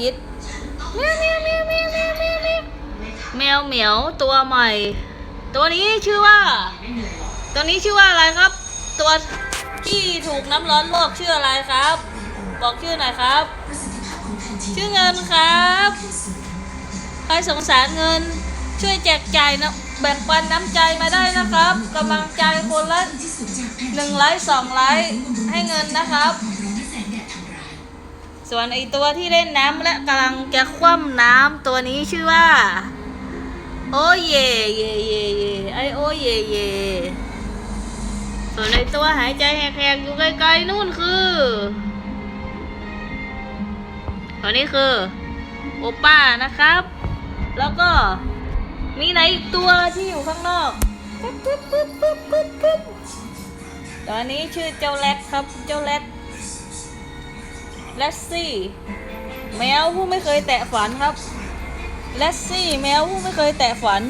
ฮิตแมวแมวแมวแมวแมวแมวแมวแมวเหมียวตัวใหม่ ตัวนี้ชื่อว่า ตัวนี้ชื่อว่าอะไรครับ ตัวที่ถูกน้ำร้อนลวกชื่ออะไรครับ บอกชื่อหน่อยครับ ชื่อเงินครับ ใครสงสารเงิน ช่วยแจกจ่ายนะแบ่งปันน้ำใจมาได้นะครับกำลังใจคนละหนึ่งไลค์สองไลค์ให้เงินนะครับ ส่วนไอตัวที่เล่นน้ำและกำลังจะคว่ำน้ำตัวนี้ชื่อว่า โอเยเยเยเยไอโอเยเยส่วนไอตัวหายใจแหกๆอยู่ไกลๆนู่นคือตัวนี้คือ โอป้านะครับ แล้วก็มีไหนอีกตัวที่อยู่ข้างนอกปึ๊บปึ๊บปึ๊บปึ๊บปึ๊บตัวนี้ชื่อเจ้าแรดครับ เจ้าแรด เลสซี่แมวผู้ไม่เคยแตะฝันครับเลสซี่แมวผู้ไม่เคยแตะฝัน